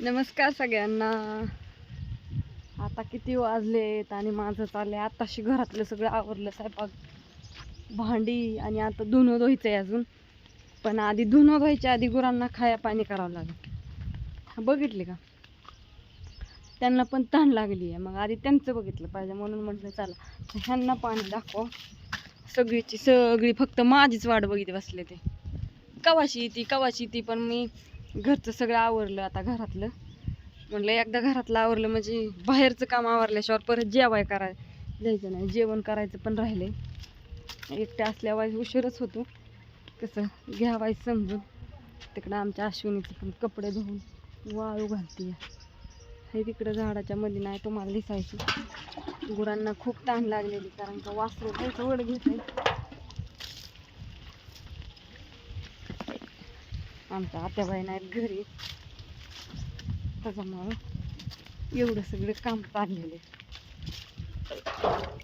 नमस्कार सगळ्यांना. आता किती वाजलेत आणि माझं चाललंय. आत्ताशी घरातलं सगळं आवरलं स्वयंपाक भांडी आणि आता धुणं धुवायचं आहे अजून. पण आधी धुणं धुवायच्या आधी गुरांना खाया पाणी करावं लागेल. बघितले का? त्यांना पण तहान लागली आहे. मग आधी त्यांचं बघितलं पाहिजे. म्हणून म्हटलं चला ह्यांना पाणी दाखवा. सगळीची सगळी फक्त माझीच वाट बघित बसले ते. कवाशी ती कवाशी ती पण मी घरचं सगळं आवरलं आता घरातलं. म्हटलं एकदा घरातलं आवरलं म्हणजे बाहेरचं काम आवरल्याशिवाय परत जेवाय कराय द्यायचं नाही. जेवण करायचं पण राहिले. एकट्या असल्यावर उशीरच होतो. कसं घ्यावाय समजून. तिकडं आमच्या अश्विनीचे पण कपडे धुवून वाळू घालते हे तिकडं झाडाच्या मध्ये नाही तुम्हाला दिसायची. गुरांना खूप ताण लागलेली कारण का वासरू त्यांचं वड घेत आमच्या आत्या बहीण आहेत घरी. त्याच्यामुळं एवढं सगळं काम चाललेले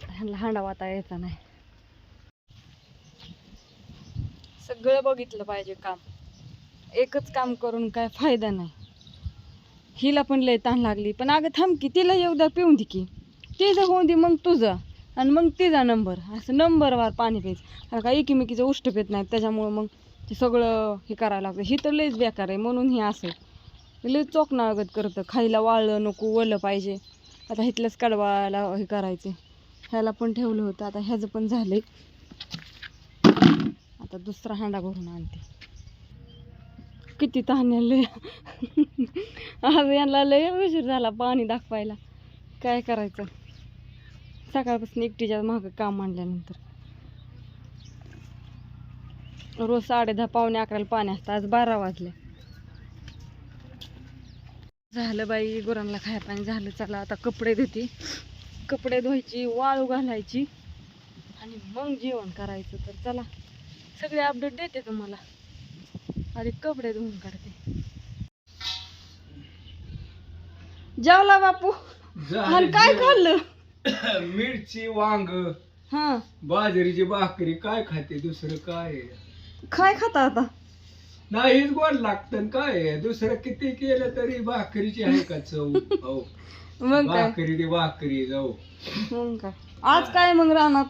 ह्यांना हांडा वाता यायचा नाही. सगळं बघितलं पाहिजे काम. एकच काम करून काय फायदा नाही. हिला पण लय ताण लागली. पण अगं थांब की तिला एवढा पिऊन दे की. तिचं होऊन दे मग तुझं. आणि मग तिचा नंबर. असं नंबरवार पाणी प्यायचं. काय का एकीमेकीचं उष्ट पेत नाही त्याच्यामुळं मग ते सगळं हे करायला लागतं. ही तर लईच बेकार आहे म्हणून हे असं लई चोकनागत करतं. खायला वाळलं नको वलं पाहिजे. आता हिथलंच कडवायला हे करायचे. ह्याला पण ठेवलं होतं. आता ह्याचं पण झालंय. आता दुसरा हांडा भरून आणते. किती तहान्या लय. आज यांना लय उशीर झाला पाणी दाखवायला. काय करायचं? सकाळपासून एकटीच्या मागं काम आणल्यानंतर. रोज साडे दहा पावणे अकराला पाणी असतं आज बारा वाजले. झालं बाई गुरांना खाया पाणी झालं चला आता कपडे धुते. कपडे धुवायची वाळू घालायची आणि मग जेवण करायचं. तर चला सगळे अपडेट देते तुम्हाला. आधी कपडे धुवून काढते. जेवला बापू? आणि काय खाल्लं? मिरची वांग हा. बाजरीची भाकरी. काय खाते दुसरं काय? आहे? काय खाता आता? नाहीच गोड लागतं काय? आहे? दुसरं किती केलं तरी भाकरीची आहे का चव? हो. मग काय? भाकरी ती भाकरी जाऊ. मग काय? आज काय मग रानात?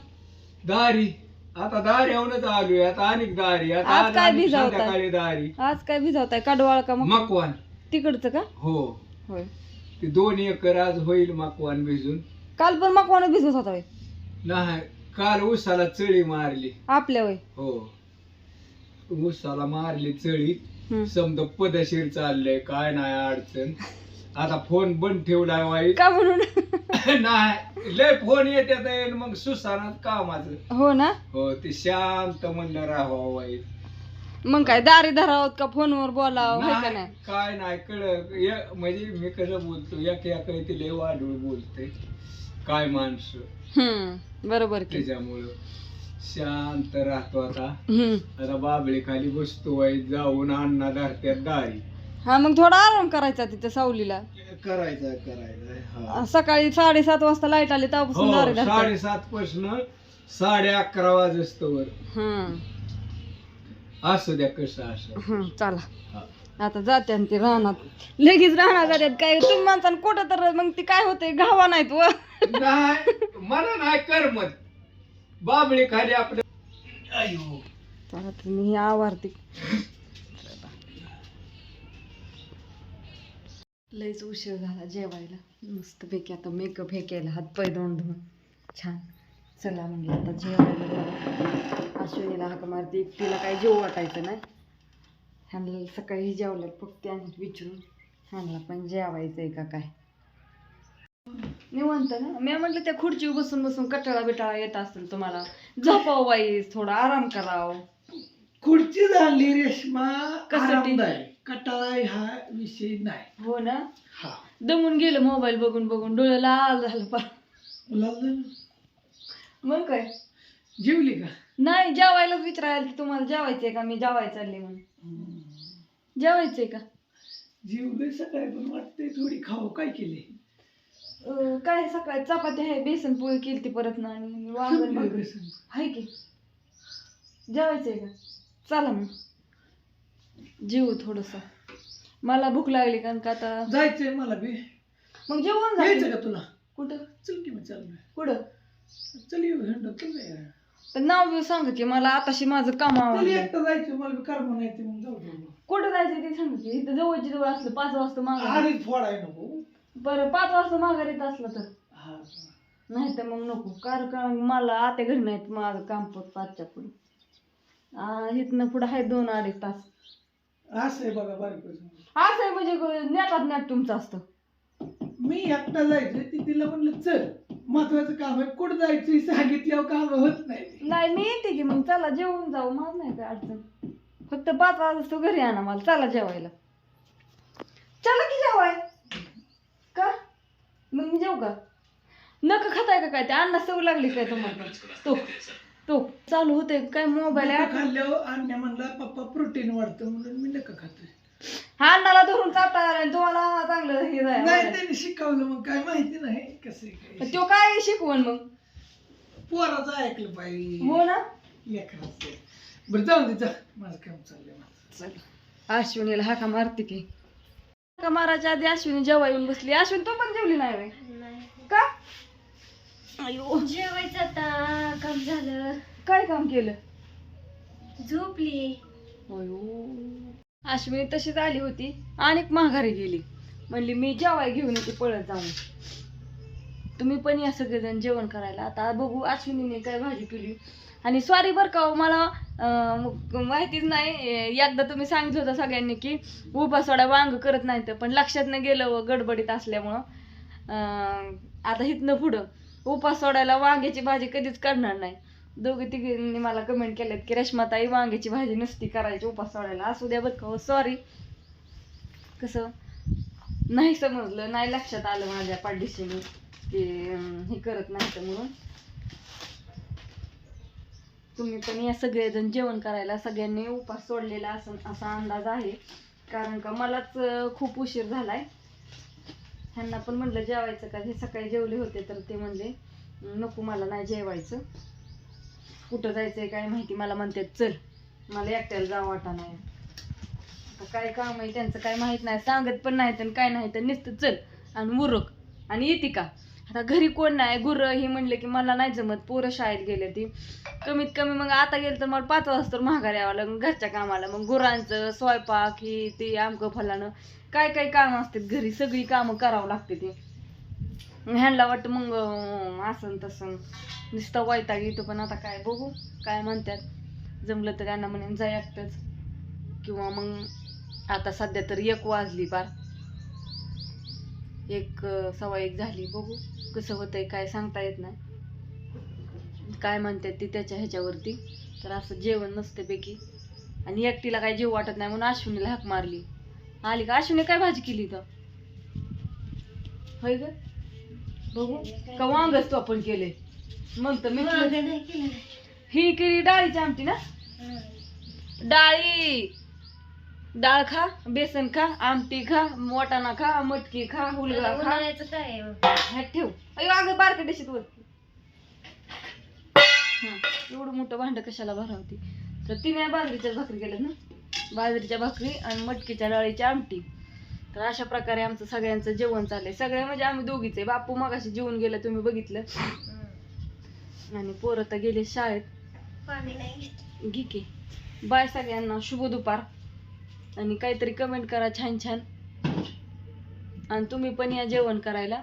दारी. आता दारी येऊनच आलोय आता अनेक दारी. आता आज काय आणि भिजवताय? संध्याकाळी दारी. आज काय भिजवताय? कडवाळ का मग? मकवान. तिकडचं का? हो. होय. ते दोन एकर आज होईल मकवान भिजून. काल पण कोण भिजवत होता होय? नाही काल उसाला चळी मारली. आपल्या होय? हो. उसाला मारली चळी. समजा पदशीर चाललंय काय नाही अडचण. आता फोन बंद ठेवलाय वाईट. का म्हणून? नाही लय फोन येतात मग सुसानात कामाचं. हो ना? हो ते शांत म्हणलं राहावं वाईट. मग काय दारी धरावत का फोनवर बोलावं का नाही, नाही? काय नाही कळ म्हणजे मी कसं बोलतो एक एक ते लय वाढून बोलते काय माणसं. हम्म बरोबर की. त्याच्यामुळं. शांत राहतो आता. आता बाबळी खाली बसतो वाईट जाऊन अण्णा धरत्यात दारी हा मग थोडा आराम करायचा तिथं सावलीला. करायचं करायचं हा. सकाळी साडेसात वाजता लाइट आली तेव्हापासून हो. साडेसात पासन साडे अकरा वाजस्तवर हम्म. असू द्या कसं असं. चला. हा. आता जाते आणि ते रानात. लगेच राहणार जात्यात काय तुम्ही माणसानं कुठं तर मग ती काय होते घावा नाहीत व. नाही मला नाही करमत. बाबळी खाली आपलं. अयो. चला तुम्ही ही आवारते. लयच उशीर झाला जेवायला. मस्तपैकी आता मेकअप हे केला हात पाय धुवून धुवून. छान. चला म्हणलं आता जेवायला जाऊ. अश्विनीला हाक मारते एकटीला काही जेव वाटायचं नाही. ह्यांना सकाळी जेवल्यात फक्त आणि विचारून. ह्यांना पण जेवायचं आहे का काय? निवंत ना मी म्हटलं त्या खुर्चीवर बसून बसून कटाळा बिटाळा येत असेल तुम्हाला. झोपाव बाई थोडा आराम कराव. खुर्ची झाली रेशमा? आरामदायक. कटाळा हा विषय नाही. हो ना? हा. दमून गेलं मोबाईल बघून बघून डोळे लाल झालं पा. मुलाला मग काय? जेवली का? नाही जेवायलाच विचारायला की तुम्हाला जेवायचंय का? मी जेवाय चालले म्हणून. जेवायचंय का? जेवले सकाळी पण वाटते थोडी खाऊ. काय केली अं, काय सकाळी चपाती आहे बेसन पोळी केली ती परत ना आणि वांगण भाकरी. आहे की? जेवायचंय का? चला मग. जेवू थोडस. मला भूक लागली कारण का आता जायचंय मला बी. मग जेवण यायचं झालं का तुला? कुठं? चल की मी चाललोय कुठं? चल येऊ हंड चल पण नाव बिव सांग की मला आताशी माझं काम चल आवडलं एकटा जायचं मला बी कर्म नाही ते मग जाऊ दे. कुठं जायचं ते सांग की इथं जवळची जवळ असलं पाच वाजता माघार आणि फोडाय नको. बरं पाच वाजता माघार येत असलं तर. हा. नाही तर मग नको कारण का मला आत्या घरी नाहीत माझं काम पत पाचच्या पुढे. इथनं पुढं आहे दोन अडीच तास. असं आहे बघा बारीक. असं आहे म्हणजे नेटात नेट तुमचं असतं. मी एकटा जायचंय ती तिला म्हणलं चल महत्वाचं काम आहे कुठं जायचं सांगितल्यावर काम होत नाही. नाही मी येते की मग चला जेवून जाऊ मला नाही काय अडचण. फक्त पाच वाजता घरी आणा मला चला जेवायला. चला की जेवाय. का मग मी जेऊ का? नका खाताय का काय ते? अण्णा सवय लागली काय तुम्हाला? तो तो. चालू होते काय मोबाईल नका खाल्ल्यावर अन्या म्हणला पप्पा प्रोटीन वाढतं. म्हणून मी नका खातोय. हा अण्णाला धरून चालता आणि तुम्हाला चांगलं हे नाही जाय त्यांनी शिकवलं मग. काय माहिती नाही कसं आहे काय तो काय शिकवण मग? पोराचं ऐकलं पाहिजे. हो ना? लेकराचं. बरं जाऊ दे जा. माझं काम चाललंय माझं. चला. अश्विनीला हाका मारते की. हाका मारायच्या आधी अश्विनी जेव्हा येऊन बसली? अश्विनी तू पण जेवली नाही व्हय? का? अयो. जेवायचं आता. काम झालं. काय काम केलं? झोपली. अयो. अश्विनी तशीच आली होती. आणि माघारी गेली. म्हणली मी जेवाय घेऊन येते पळत जाऊन. तुम्ही पण या सगळेजण जेवण करायला. आता बघू अश्विनीने काय भाजी केली. आणि सॉरी बरं का हो, मला माहितीच नाही एकदा तुम्ही सांगितलं होतं सगळ्यांनी की उभा सोडा वांग करत नाही तर पण लक्षात नाही गेलं व गडबडीत असल्यामुळं. आता इथनं पुढं उपास सोडायला वांग्याची भाजी कधीच करणार नाही. दोघे तिघींनी मला कमेंट केल्यात की रश्माताई वांग्याची भाजी नसती करायची उपास सोडायला. असू द्या बरं का हो सॉरी कसं नाही समजलं नाही लक्षात आलं माझ्या पाठदिशीने की हे करत नाही तर म्हणून. तुम्ही पण या सगळेजण जेवण करायला सगळ्यांनी उपास सोडलेला असं असा अंदाज आहे. कारण का मलाच खूप उशीर झालाय. ह्यांना पण म्हणलं जेवायचं का? हे सकाळी जेवले होते तर ते म्हणले नको मला नाही जेवायचं. कुठं जायचं आहे काय माहिती? मला म्हणतात चल मला एकट्याला जावं वाटा नाही आता काय काम आहे? त्यांचं काय माहीत नाही. सांगत पण नाही तर काय नाही तर नुसतं चल आणि उरक आणि येते का? आता घरी कोण नाही गुरं हे म्हणले की मला नाही जमत पोरं शाळेत गेले ती. कमीत कमी मग आता गेलं तर मला पाच वाजता माघारी यावं लागेल घरच्या कामाला. मग गुरांचं स्वयंपाक ही ते आमकं फलानं. काय काय कामं असतात घरी सगळी कामं करावं लागते ती. ह्यांना वाटतं मग असं तसं. नुसतं वैताग येतो पण आता काय बघू काय म्हणतात जमलं तर त्यांना म्हणेन जा एकटंच. किंवा मग आता सध्या तर एक वाजली बार एक सवा एक झाली बघू. कसं होतंय काय सांगता येत नाही. काय म्हणतात ती त्याच्या ह्याच्यावरती. तर असं जेवण नसतेपैकी आणि एकटीला काय जेव वाटत नाही म्हणून अश्विनीला हाक मारली. आली का? अश्विनी काय भाजी केली तर होय ग? बघू. का वांगच तो आपण केले मग तर मी ही केली डाळीची आमटी ना? डाळी. डाळ खा बेसन खा आमटी खा वाटाणा खा मटकी खा हुलगा खा. उन्हाळ्याचं काय आहे? ह्यात ठेव. अयो अगं बारक्या डिशीत वरती हा एवढं मोठं भांड कशाला भरावती? तर तिने बाजरीच्या भाकरी केल्यात ना? बाजरीच्या भाकरी आणि मटकीच्या डाळीची आमटी. तर अशा प्रकारे आमचं सगळ्यांचं जेवण चाललंय. सगळे म्हणजे आम्ही दोघीच आहे. बापू मगाशी जेवून गेलं तुम्ही बघितलं. आणि पोरं तर गेले शाळेत. पाणी नाही. घे की. बाय सगळ्यांना. शुभ दुपार. आणि काहीतरी कमेंट करा छान छान आणि तुम्ही पण या जेवण करायला.